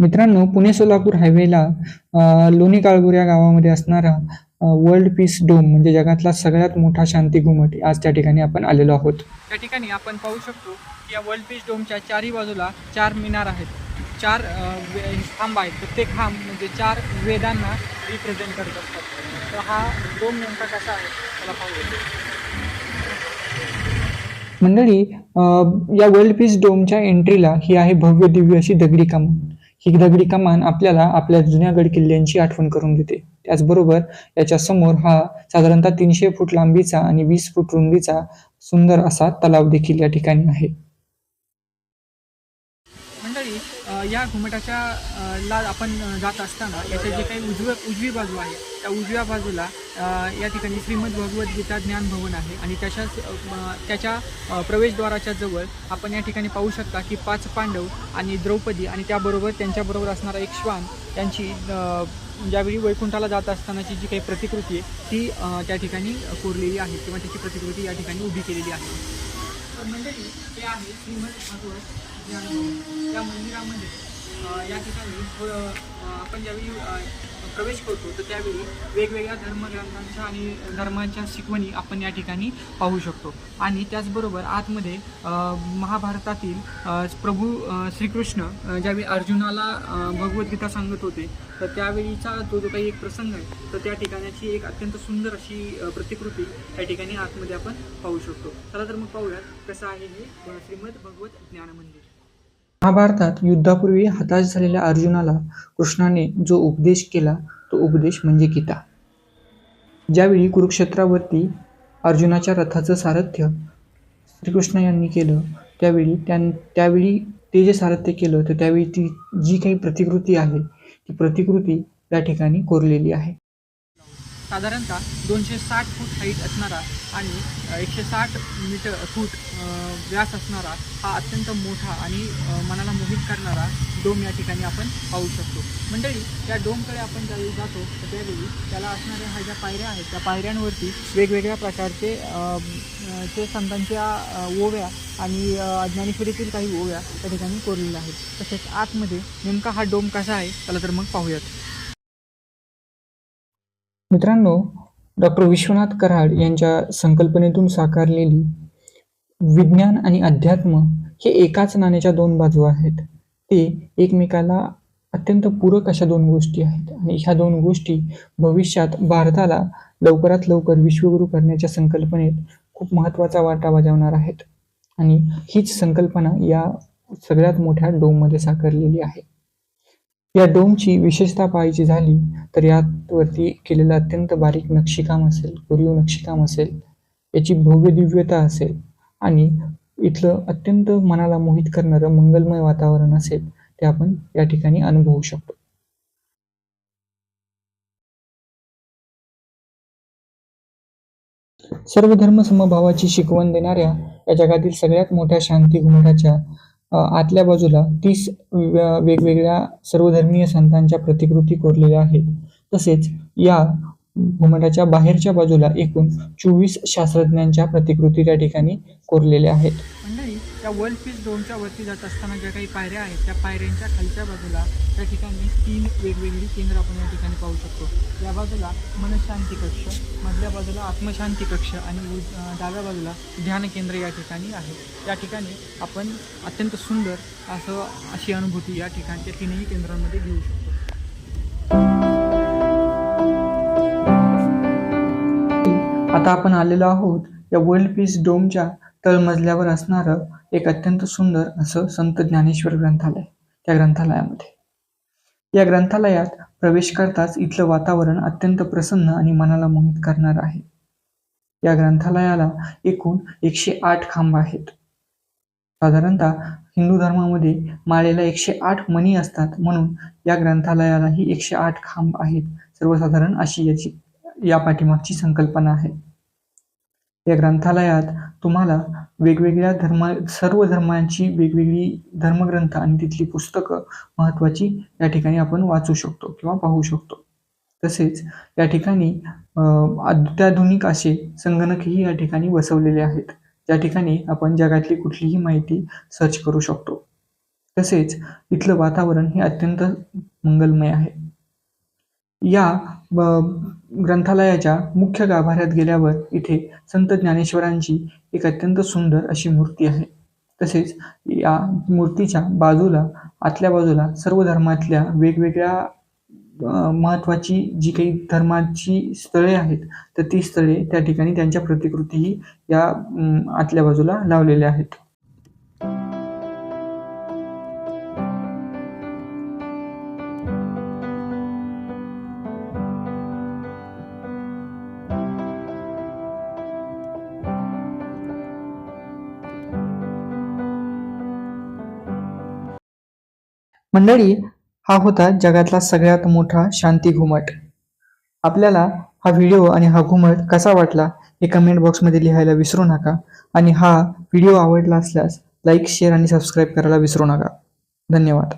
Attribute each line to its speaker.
Speaker 1: मित्रांनो पुणे सोलापूर हायवेला लोणी काळगुर या गावामध्ये असणारा वर्ल्ड पीस डोम म्हणजे जगातला सगळ्यात मोठा शांती घुमट आज त्या ठिकाणी आपण आलेलो आहोत.
Speaker 2: त्या ठिकाणी आपण पाहू शकतो की या वर्ल्ड पीस डोमच्या चारही बाजूला चार मिनार आहेत. चार खांब आहेत. तर ते खांब म्हणजे चार वेदांना रिप्रेझेंट करत असतात तर हा डोम नेमका कसा आहे? त्याला पाहूया.
Speaker 1: मंडळी या वर्ल्ड पीस डोमच्या एंट्रीला ही आहे भव्य दिव्य अशी दगडी कमान ही दगडी कमान आपल्याला आपल्या जुन्या गड किल्ल्यांची आठवण करून देते त्याचबरोबर याच्या समोर हा साधारणतः तीनशे फूट लांबीचा आणि वीस फूट रुंदीचा सुंदर असा तलाव देखील या ठिकाणी आहे.
Speaker 2: मंडळी या घुमटाच्या ला आपण जात असताना याच्या जे काही उजव्या उजवी बाजू आहे त्या उजव्या बाजूला या ठिकाणी श्रीमद भगवद्गीता ज्ञान भवन आहे आणि त्याच्याच त्याच्या प्रवेशद्वाराच्या जवळ आपण या ठिकाणी पाहू शकता की पाच पांडव आणि द्रौपदी आणि त्याबरोबर त्यांच्याबरोबर असणारा एक श्वान त्यांची ज्यावेळी वैकुंठाला जात असतानाची जी काही प्रतिकृती आहे ती त्या ठिकाणी कोरलेली आहे किंवा त्याची प्रतिकृती या ठिकाणी उभी केलेली आहे तर मंडळी हे आहे श्रीमद भगवत ज्ञानभवन. मंदिरामध्ये या ठिकाणी आपण ज्यावेळी प्रवेश करतो तर त्यावेळी वेगवेगळ्या धर्मग्रंथांच्या आणि धर्माच्या शिकवणी आपण या ठिकाणी पाहू शकतो. आणि त्याचबरोबर आतमध्ये महाभारतातील प्रभू श्रीकृष्ण ज्यावेळी अर्जुनाला भगवद्गीता सांगत होते तर त्यावेळीचा जो जो काही एक प्रसंग आहे तर त्या ठिकाणाची एक अत्यंत सुंदर अशी प्रतिकृती या ठिकाणी आतमध्ये आपण पाहू शकतो. चला तर मग पाहूयात कसं आहे हे श्रीमद भगवत ज्ञान मंदिर.
Speaker 1: महाभारतात युद्धापूर्वी हताश झालेल्या अर्जुनाला कृष्णाने जो उपदेश केला तो उपदेश म्हणजे गीता. ज्यावेळी कुरुक्षेत्रावरती अर्जुनाच्या रथाचं सारथ्य श्रीकृष्ण यांनी केलं त्यावेळी त्यां त्यावेळी ते जे सारथ्य केलं तर त्यावेळी ती जी काही प्रतिकृती आहे ती प्रतिकृती त्या ठिकाणी कोरलेली आहे.
Speaker 2: साधारणतः दोनशे साठ फूट हाईट असणारा आणि एकशे साठ मीटर फूट व्यास असणारा हा अत्यंत मोठा आणि मनाला मोहित करणारा डोम या ठिकाणी आपण पाहू शकतो. मंडळी त्या डोमकडे आपण ज्यावेळी जातो तर त्यावेळी त्याला असणाऱ्या ह्या ज्या पायऱ्या आहेत त्या पायऱ्यांवरती वेगवेगळ्या प्रकारचे ते संतांच्या ओव्या आणि ज्ञानेश्वरीतील काही ओव्या त्या ठिकाणी कोरलेल्या आहेत. तसेच आतमध्ये नेमका हा डोम कसा आहे त्याला तर मग पाहूयात.
Speaker 1: मित्रांनो डॉक्टर विश्वनाथ कराड यांच्या संकल्पनेतून साकारलेली विज्ञान आणि अध्यात्म हे एकाच नाण्याच्या दोन बाजू आहेत. ते एकमेकाला अत्यंत पूरक अशा दोन गोष्टी आहेत आणि ह्या दोन गोष्टी भविष्यात भारताला लवकरात लवकर विश्वगुरू करण्याच्या संकल्पनेत खूप महत्त्वाचा वाटा बजावणार आहेत. आणि हीच संकल्पना या सगळ्यात मोठ्या डोममध्ये साकारलेली आहे. या डोमची विशेषता पाहायची झाली तर यावरती केलेलं अत्यंत बारीक नक्षीकाम असेल कोरीव नक्षीकाम असेल याची भव्य दिव्यता असेल आणि इथलं अत्यंत मनाला मोहित करणारं मंगलमय वातावरण असेल ते आपण या ठिकाणी अनुभवू शकतो. सर्व धर्म समभावाची शिकवण देणाऱ्या या जगातील सगळ्यात मोठ्या शांती घुमटाच्या आतल्या बाजूला तीस वेगवेगळ्या सर्वधर्मीय संतांच्या प्रतिकृती कोरलेल्या आहेत. तसेच या घुमटाच्या बाहेरच्या बाजूला एकूण चोवीस शास्त्रज्ञांच्या प्रतिकृती त्या ठिकाणी कोरलेल्या आहेत.
Speaker 2: त्या वर्ल्ड पीस डोमच्या वरती जात असताना ज्या काही पायऱ्या आहेत त्या पायऱ्यांच्या खालच्या बाजूला त्या ठिकाणी तीन वेगवेगळी केंद्र आपण या ठिकाणी पाहू शकतो. या बाजूला मनशांती कक्ष मधल्या बाजूला आत्मशांती कक्ष आणि डाव्या बाजूला ध्यान केंद्र या ठिकाणी आहे. या ठिकाणी आपण अत्यंत सुंदर असं अशी अनुभूती या ठिकाणच्या तीनही केंद्रांमध्ये घेऊ शकतो.
Speaker 1: आता आपण आलेलो आहोत या वर्ल्ड पीस डोमच्या तळमजल्यावर असणारं एक अत्यंत सुंदर असं संत ज्ञानेश्वर ग्रंथालय त्या ग्रंथालयामध्ये. या ग्रंथालयात प्रवेश करताच इथलं वातावरण अत्यंत प्रसन्न आणि मनाला मोहित करणार आहे. या ग्रंथालयाला एकूण एकशे आठ खांब आहेत. साधारणतः हिंदू धर्मामध्ये माळेला एकशे आठ मणी असतात म्हणून या ग्रंथालयालाही एकशे आठ खांब आहेत. सर्वसाधारण अशी याची या पाठीमागची संकल्पना आहे. या ग्रंथालयात तुम्हाला वेगवेगळ्या धर्म सर्व धर्मांची वेगवेगळी धर्मग्रंथ आणि तिथली पुस्तकं महत्त्वाची या ठिकाणी आपण वाचू शकतो किंवा पाहू शकतो. तसेच या ठिकाणी अत्याधुनिक असे संगणकही या ठिकाणी बसवलेले आहेत. ज्या ठिकाणी आपण जगातली कुठलीही माहिती सर्च करू शकतो. तसेच इथलं वातावरण हे अत्यंत मंगलमय आहे. या ग्रंथालयाच्या मुख्य गाभाऱ्यात गेल्यावर इथे संत ज्ञानेश्वरांची एक अत्यंत सुंदर अशी मूर्ती आहे. तसेच या मूर्तीच्या बाजूला आतल्या बाजूला सर्व धर्मातल्या वेगवेगळ्या महत्त्वाची जी काही धर्माची स्थळे आहेत तर ती स्थळे त्या ठिकाणी त्यांच्या प्रतिकृतीही या आतल्या बाजूला लावलेल्या आहेत. मंडळी हा होता जगातला सगळ्यात मोठा शांती घुमट. आपल्याला हा व्हिडिओ आणि हा घुमट कसा वाटला हे कमेंट बॉक्समध्ये लिहायला विसरू नका आणि हा व्हिडिओ आवडला असल्यास लाईक शेअर आणि सबस्क्राईब करायला विसरू नका. धन्यवाद.